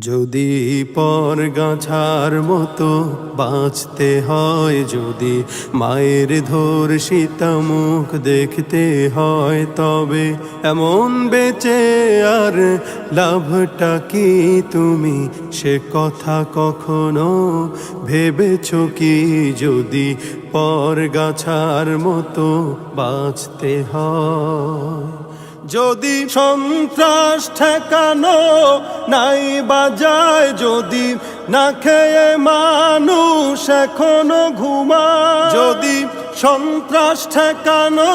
যদি পর গাছার মতো বাঁচতে হয়, যদি মায়ের ধর মুখ দেখতে হয়, তবে এমন বেঁচে আর লাভটা কি তুমি? সে কথা কখনো ভেবেছ কি? যদি পর গাছার মতো বাঁচতে হয়। যদি সন্ত্রাস ঠেকানো নাই বাজায় যদি না খেয়ে মানুষ এখনও ঘুমায়। যদি সন্ত্রাস ঠেকানো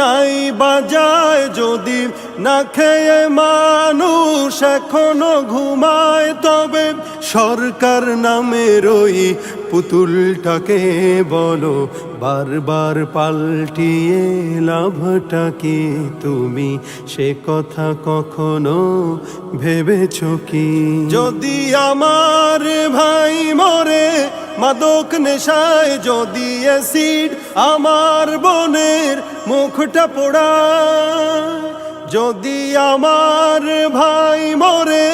নাই বাজায় যদি না খেয়ে মানুষ এখনও ঘুমায়, তবে সরকার নামের ওই পুতুলটাকে বলো, বারবার পাল্টিয়ে লাভটা কি তুমি? সে কথা কখনো ভেবেছ কি? যদি আমার ভাই মরে, মাদক নেশায় যদি অ্যাসিড আমার বোনের মুখটা পোড়া যদি আমার ভাই মরে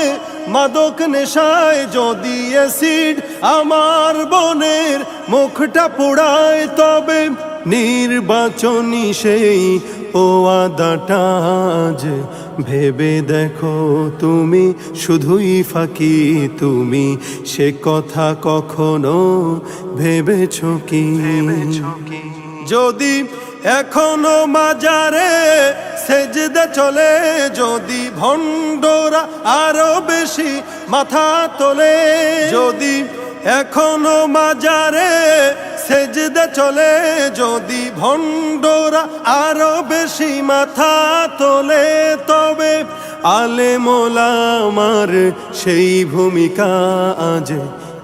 মাদক নেশায় যদি অ্যাসিড আমার বোনের মুখটা পোড়ায় তবে নির্বাচনী সেই ও আদাটা আজ ভেবে দেখো তুমি শুধুই ফাঁকি তুমি সে কথা কখনো ভেবেছ কি? যদি এখনও মাজারে সেজদে চলে যদি ভণ্ডরা আরও বেশি মাথা তোলে। যদি এখনও মাজারে সেজদে চলে যদি ভণ্ডরা আরও বেশি মাথা তোলে, তবে আলে মোলামার সেই ভূমিকা আজ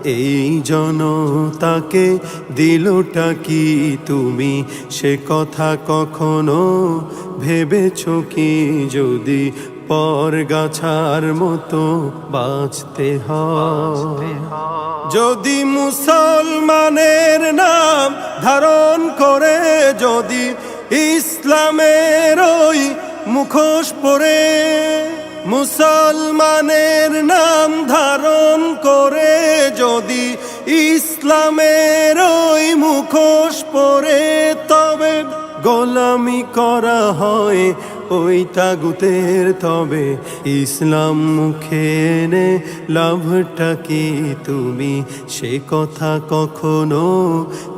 এই জনতাকে দিলটা কি তুমি? সে কথা কখনো ভেবেছ কি? যদি পর গাছার মতো বাঁচতে হয়। যদি মুসলমানের নাম ধারণ করে, যদি ইসলামের ওই মুখোশ পরে মুসলমানের নাম ধারণ করে যদি ইসলামের ওই মুখোশ পরে, তবে গোলামি করা হয় ওই তাগুতের, তবে ইসলাম মুখে এনে লাভটা কি তুমি? সে কথা কখনো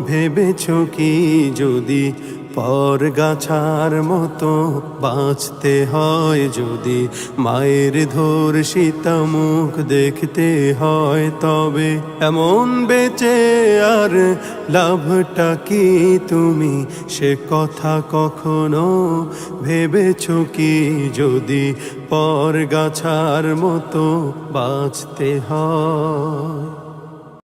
ভেবেছ কি যদি পর গাছার মতো বাঁচতে হয় যদি মায়ের ধর সীতা মুখ দেখতে হয় তবে এমন বেঁচে আর লাভটা কি তুমি? সে কথা কখনো ভেবেছ কি যদি পর গাছার মতো বাঁচতে হয়?